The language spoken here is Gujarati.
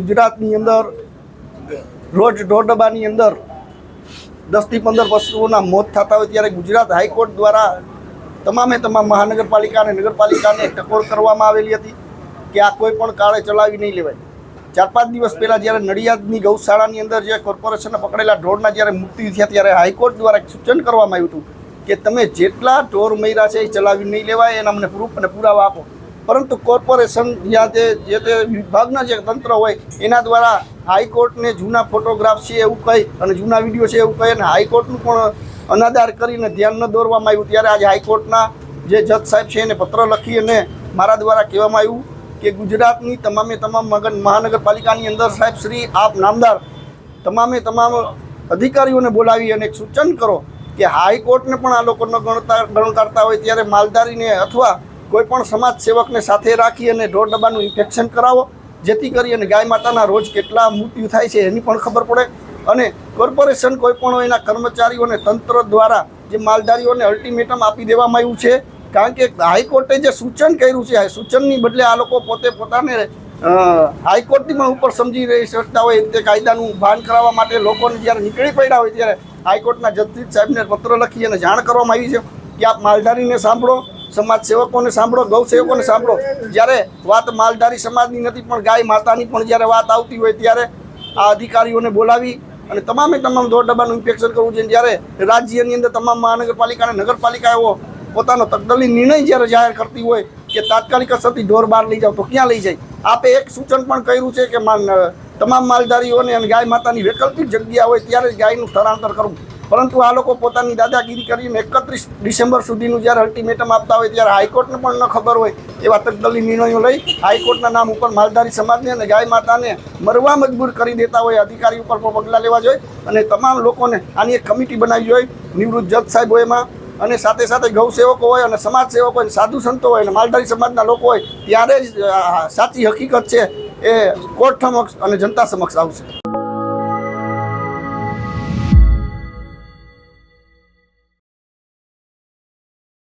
ગુજરાતની અંદર, રોજ ઢોરડબાની અંદર દસથી પંદર પશુઓના મોત થતા હોય ત્યારે ગુજરાત હાઈકોર્ટ દ્વારા તમામે તમામ મહાનગરપાલિકા અને નગરપાલિકાને ટકોર કરવામાં આવેલી હતી કે આ કોઈ પણ કાળે ચલાવી નહીં લેવાય. ચાર પાંચ દિવસ પહેલાં જ્યારે નડિયાદની ગૌશાળાની અંદર જે કોર્પોરેશનને પકડેલા ઢોરના જ્યારે મુક્તિ થયા ત્યારે હાઈકોર્ટ દ્વારા સૂચન કરવામાં આવ્યું હતું કે તમે જેટલા ઢોર મર્યા છે એ ચલાવી નહીં લેવાય એના મને પ્રૂફ અને પુરાવા આપો. પરંતુ કોર્પોરેશન જ્યાં તે જે તે વિભાગના જે તંત્ર હોય, એના દ્વારા હાઈકોર્ટને જૂના ફોટોગ્રાફ છે એવું કહી અને જૂના વીડિયો છે એવું કહી અને હાઈકોર્ટનું પણ અનાદાર કરીને ધ્યાન ન દોરવામાં આવ્યું, ત્યારે આજે હાઈકોર્ટના જે જજ સાહેબ છે એને પત્ર લખી અને મારા દ્વારા કહેવામાં આવ્યું કે ગુજરાતની તમામે તમામ મગન મહાનગરપાલિકાની અંદર સાહેબ શ્રી, આપ નામદાર તમામે તમામ અધિકારીઓને બોલાવી અને સૂચન કરો કે હાઈકોર્ટને પણ આ લોકો ન ગણતા ગણકારતા હોય, ત્યારે માલધારીને અથવા કોઈ પણ સમાજ સેવકને સાથે રાખી અને ઢોર ડબ્બાનું ઇન્ફેક્શન કરાવો, જેથી કરી અને ગાય માતાના રોજ કેટલા મૃત્યુ થાય છે એની પણ ખબર પડે. અને કોર્પોરેશન કોઈ પણ એના કર્મચારીઓને તંત્ર દ્વારા જે માલધારીઓને અલ્ટિમેટમ આપી દેવામાં આવ્યું છે, કારણ કે હાઈકોર્ટે જે સૂચન કર્યું છે સૂચનની બદલે આ લોકો પોતે પોતાને હાઈકોર્ટની પણ ઉપર સમજી રહી શકતા હોય તે કાયદાનું ભાન કરાવવા માટે લોકોને જ્યારે નીકળી પડ્યા હોય ત્યારે હાઈકોર્ટના જસ્ટિસ સાહેબને પત્ર લખી અને જાણ કરવામાં આવી છે. કે આપ માલધારીને સાંભળો સમાજ સેવકોને સાંભળો, ગૌ સેવકોને સાંભળો. જ્યારે વાત માલધારી સમાજની નથી, પણ ગાય માતાની પણ જ્યારે વાત આવતી હોય ત્યારે આ અધિકારીઓને બોલાવી અને તમામે તમામ દોડ ડબ્બાનું ઇન્ફેક્શન કરવું જોઈએ. જ્યારે રાજ્યની અંદર તમામ મહાનગરપાલિકા અને નગરપાલિકાઓ પોતાનો તકદલી નિર્ણય જ્યારે જાહેર કરતી હોય કે તાત્કાલિક અસરથી ઢોર બહાર લઈ જાઓ, તો ક્યાં લઈ જાય? આપે એક સૂચન પણ કર્યું છે કે તમામ માલધારીઓને અને ગાય માતાની વૈકલ્પિક જગ્યા હોય ત્યારે જ ગાયનું સ્થળાંતર કરવું. પરંતુ આ લોકો પોતાની દાદાગીરી કરીને એકત્રીસ ડિસેમ્બર સુધીનું જ્યારે અલ્ટિમેટમ આપતા હોય ત્યારે હાઈકોર્ટને પણ ન ખબર હોય એવા તકદલી નિર્ણયો લઈ હાઈકોર્ટના નામ ઉપર માલધારી સમાજને અને ગાય માતાને મરવા મજબૂર કરી દેતા હોય, અધિકારી ઉપર પણ પગલાં લેવા જોઈએ અને તમામ લોકોને આની એક કમિટી બનાવી જોઈએ. નિવૃત્ત જજ સાહેબ હોય એમાં અને સાથે સાથે ગૌ સેવકો હોય અને સમાજ સેવકો હોય સાધુ સંતો હોય અને માલધારી સમાજના લોકો હોય, ત્યારે જ સાચી હકીકત છે એ કોર્ટ સમક્ષ અને જનતા સમક્ષ આવશે.